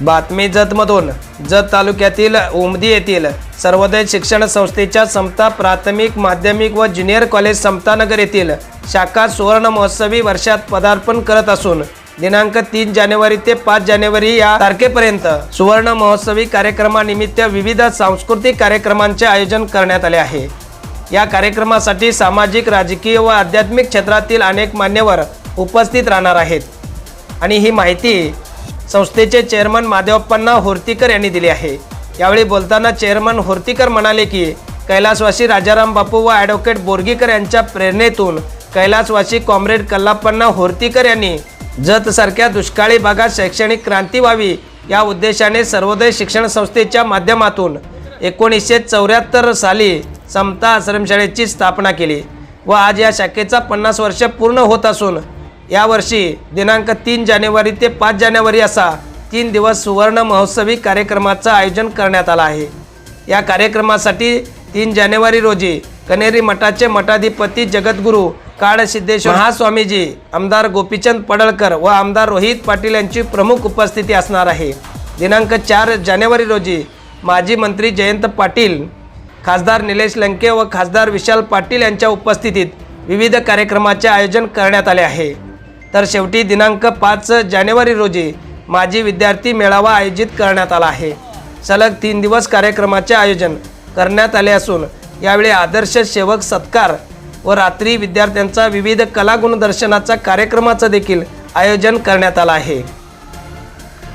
बातमी जतमधून. जत तालुक्यातील उमदी येथील सर्वोदय शिक्षण संस्थेच्या समता प्राथमिक माध्यमिक व ज्युनियर कॉलेज समतानगर येथील शाखा सुवर्ण महोत्सवी वर्षात पदार्पण करत असून दिनांक तीन जानेवारी ते पाच जानेवारी या तारखेपर्यंत सुवर्ण महोत्सवी कार्यक्रमानिमित्त विविध सांस्कृतिक कार्यक्रमांचे आयोजन करण्यात आले आहे. या कार्यक्रमासाठी सामाजिक राजकीय व आध्यात्मिक क्षेत्रातील अनेक मान्यवर उपस्थित राहणार आहेत. आणि ही माहिती संस्थेचे चेअरमन माधवप्पांना होर्तीकर यांनी दिली आहे. यावेळी बोलताना चेअरमन होर्तीकर म्हणाले की कैलासवासी राजाराम बापू व ॲडव्होकेट बोरगीकर यांच्या प्रेरणेतून कैलासवासी कॉम्रेड कल्लाप्पांना होर्तीकर यांनी जतसारख्या दुष्काळी भागात शैक्षणिक क्रांती व्हावी या उद्देशाने सर्वोदय शिक्षण संस्थेच्या माध्यमातून एकोणीसशे चौऱ्याहत्तर साली समता आश्रमशाळेची स्थापना केली व आज या शाखेचा पन्नास वर्ष पूर्ण होत असून यावर्षी दिनांक तीन जानेवारी ते पाच जानेवारी असा तीन दिवस सुवर्ण महोत्सवी कार्यक्रमाचं आयोजन करण्यात आलं आहे. या कार्यक्रमासाठी तीन जानेवारी रोजी कनेरी मठाचे मठाधिपती जगद्गुरू काळसिद्धेश्वर महास्वामीजी आमदार गोपीचंद पडळकर व आमदार रोहित पाटील यांची प्रमुख उपस्थिती असणार आहे. दिनांक चार जानेवारी रोजी माजी मंत्री जयंत पाटील खासदार निलेश लंके व खासदार विशाल पाटील यांच्या उपस्थितीत विविध कार्यक्रमाचे आयोजन करण्यात आले आहे. तर शेवटी दिनांक पाच जानेवारी रोजी माजी विद्यार्थी मेळावा आयोजित करण्यात आला आहे. सलग तीन दिवस कार्यक्रमाचे आयोजन करण्यात आले असून यावेळी आदर्श सेवक सत्कार व रात्री विद्यार्थ्यांचा विविध कलागुणदर्शनाचा कार्यक्रमाचं देखील आयोजन करण्यात आलं आहे.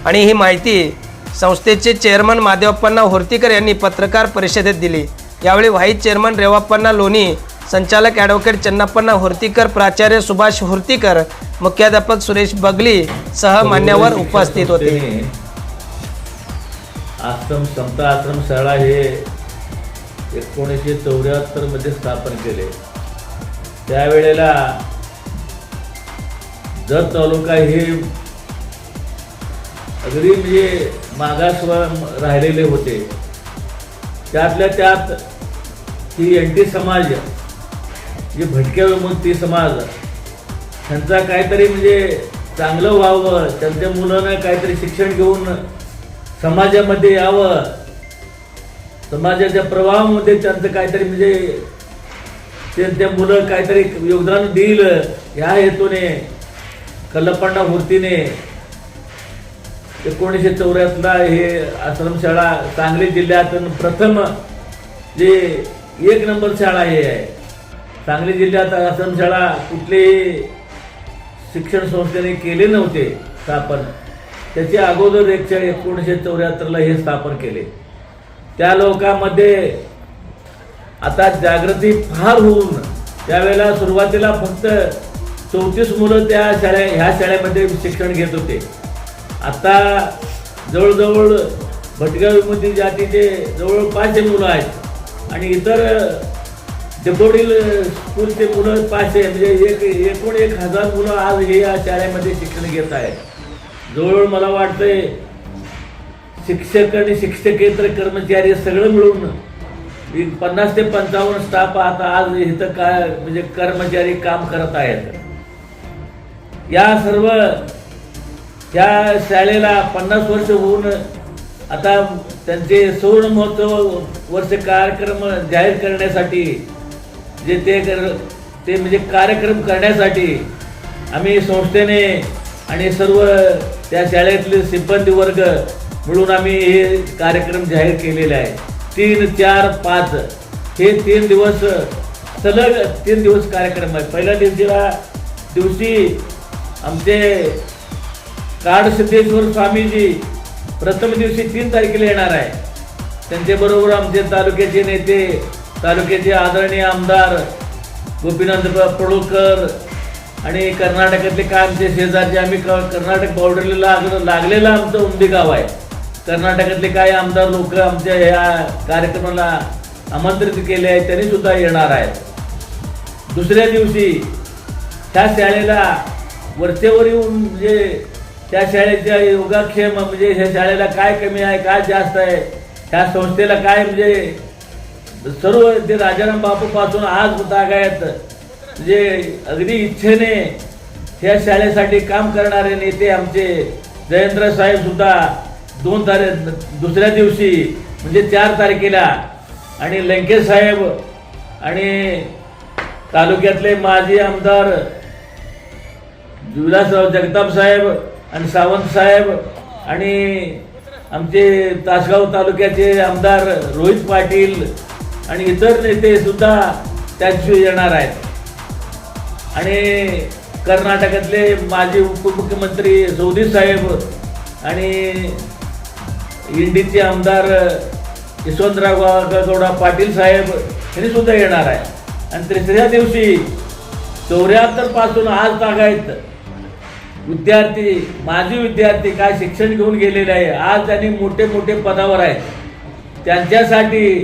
आणि ही माहिती संस्थेचे चेअरमन माधवप्पांना होर्तीकर यांनी पत्रकार परिषदेत दिली. यावेळी व्हाईस चेअरमन रेवाप्पांना लोणी संचालक ॲडव्होकेट चन्नाप्पन्ना होर्तीकर प्राचार्य सुभाष होर्तीकर मुख्याध्यापक सुरेश बगली सह मान्यवर उपस्थित होते. आश्रम समता आश्रम शाळा हे एकोणीसशे चौऱ्याहत्तरमध्ये स्थापन केले. त्यावेळेला जत तालुका हे अगदी म्हणजे मागास राहिलेले होते. त्यातल्या त्यात ही एन टी समाज जे भटक्या विमुक्ती समाज. त्यांचा काहीतरी म्हणजे चांगलं व्हावं त्यांच्या मुलांना काहीतरी शिक्षण घेऊन समाजामध्ये यावं. समाजाच्या प्रवाहामध्ये त्यांचं काहीतरी म्हणजे त्यांच्या मुलं काहीतरी योगदान देईल ह्या हेतूने कल्लप्पांना मूर्तीने एकोणीसशे चौऱ्याहत्तरला हे आश्रमशाळा सांगली जिल्ह्यात प्रथम जे एक नंबर शाळा हे आहे. सांगली जिल्ह्यात आश्रमशाळा कुठलेही शिक्षण संस्थेने केले नव्हते स्थापन. त्याचे अगोदर एकशे एकोणीसशे चौऱ्याहत्तरला हे स्थापन केले. त्या लोकांमध्ये आता जागृती फार होऊन त्यावेळेला सुरुवातीला फक्त चौतीस मुलं त्या शाळे ह्या शाळेमध्ये शिक्षण घेत होते. आता जवळजवळ भटगाव विमुक्ती जातीचे जवळ पाचशे मुलं आहेत. आणि इतर डेपोडील स्कूलचे मुलं पाचशे म्हणजे एक एकूण एक हजार मुलं आज हे या शाळेमध्ये शिक्षण घेत आहेत. जवळजवळ मला वाटतंय शिक्षक आणि शिक्षकेतर कर्मचारी सगळं मिळून पन्नास ते पंचावन्न स्टाफ आता आज इथं काय म्हणजे कर्मचारी काम करत आहेत. या सर्व या शाळेला पन्नास वर्ष होऊन आता त्यांचे सुवर्ण महोत्सव वर्ष कार्यक्रम जाहीर करण्यासाठी जे ते कर ते म्हणजे कार्यक्रम करण्यासाठी आम्ही संस्थेने आणि सर्व त्या शाळेतले सिब्बंदी वर्ग मिळून आम्ही हे कार्यक्रम जाहीर केलेले आहे. तीन चार पाच हे तीन दिवस सलग तीन दिवस कार्यक्रम आहे पहिल्या दिवशीला दिवशी आमचे काडसिद्धेश्वर स्वामीजी प्रथम दिवशी तीन तारखेला येणार आहे. त्यांच्याबरोबर आमचे तालुक्याचे नेते तालुक्याचे आदरणीय आमदार गोपीनाथ पडोळकर आणि कर्नाटकातले काय आमचे शेजारचे आम्ही क- कर्नाटक बॉर्डरला लाग लागलेलं आमचं उमदी गाव आहे. कर्नाटकातले काही आमदार लोक आमच्या ह्या कार्यक्रमाला आमंत्रित केले आहेत त्यांनी सुद्धा येणार आहेत. दुसऱ्या दिवशी त्या शाळेला वरचेवर येऊन म्हणजे त्या शाळेच्या योगाक्षेम म्हणजे ह्या शाळेला काय कमी आहे काय जास्त आहे ह्या संस्थेला काय म्हणजे सर्व ते राजाराम बापूपासून आज तागायत म्हणजे अगदी इच्छेने ह्या शाळेसाठी काम करणारे नेते आमचे जयेंद्र साहेब सुद्धा दोन तारे दुसऱ्या दिवशी म्हणजे चार तारखेला आणि लंकेश साहेब आणि तालुक्यातले माजी आमदार विलासराव जगताप साहेब आणि सावंत साहेब आणि आमचे तासगाव तालुक्याचे आमदार रोहित पाटील आणि इतर नेते सुद्धा त्याशिवाय येणार आहेत. आणि कर्नाटकातले माजी उपमुख्यमंत्री सौदी साहेब आणि इंडीचे आमदार यशवंतराव गौडा पाटील साहेब यांनी सुद्धा येणार आहे आणि तिसऱ्या दिवशी चौऱ्याहत्तरपासून आज तागायत विद्यार्थी माजी विद्यार्थी काय शिक्षण घेऊन गेलेले आहे. आज त्यांनी मोठे मोठे पदावर आहेत. त्यांच्यासाठी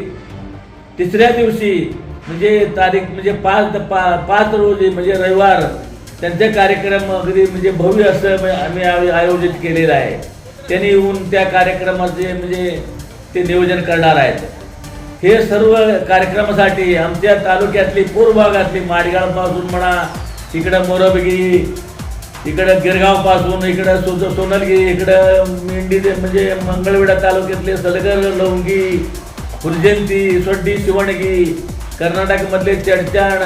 तिसऱ्या दिवशी म्हणजे तारीख म्हणजे पाच पा पाच रोजी म्हणजे रविवार त्यांचे कार्यक्रम अगदी म्हणजे भव्य असं आम्ही आयोजित केलेलं आहे. त्यांनी येऊन त्या कार्यक्रमाचे म्हणजे ते नियोजन करणार आहेत. हे सर्व कार्यक्रमासाठी आमच्या तालुक्यातली पूर्व भागातली माडगावपासून म्हणा इकडं मोरबगी इकडं गिरगावपासून इकडं सो सोनलगी इकडं मेंढी म्हणजे मंगळवेढा तालुक्यातले सलगर लवंगी फुलजयंती सोड्डी शिवणगी कर्नाटकमधले चडचाण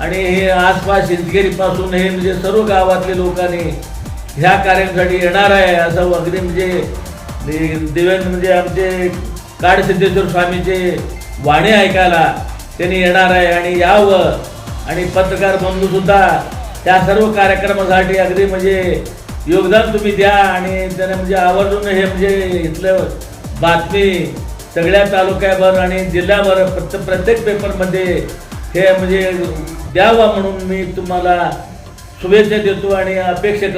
आणि हे आसपासपासून हे म्हणजे सर्व गावातले लोकांनी ह्या कार्यासाठी येणार आहे असं अगदी म्हणजे, म्हणजे दिव्यांग म्हणजे आमचे काडसिद्धेश्वर स्वामीचे वाणे ऐकायला त्यांनी येणार आहे आणि यावं. आणि पत्रकार बंधूसुद्धा त्या सर्व कार्यक्रमासाठी अगदी म्हणजे योगदान तुम्ही द्या आणि त्याने म्हणजे आवर्जून हे म्हणजे इथलं बातमी सगळ्या तालुक्याभर आणि जिल्ह्यावर प्रत्येक प्रत्येक पेपरमध्ये हे म्हणजे द्यावा म्हणून मी तुम्हाला शुभेच्छा देतो आणि अपेक्षा करतो.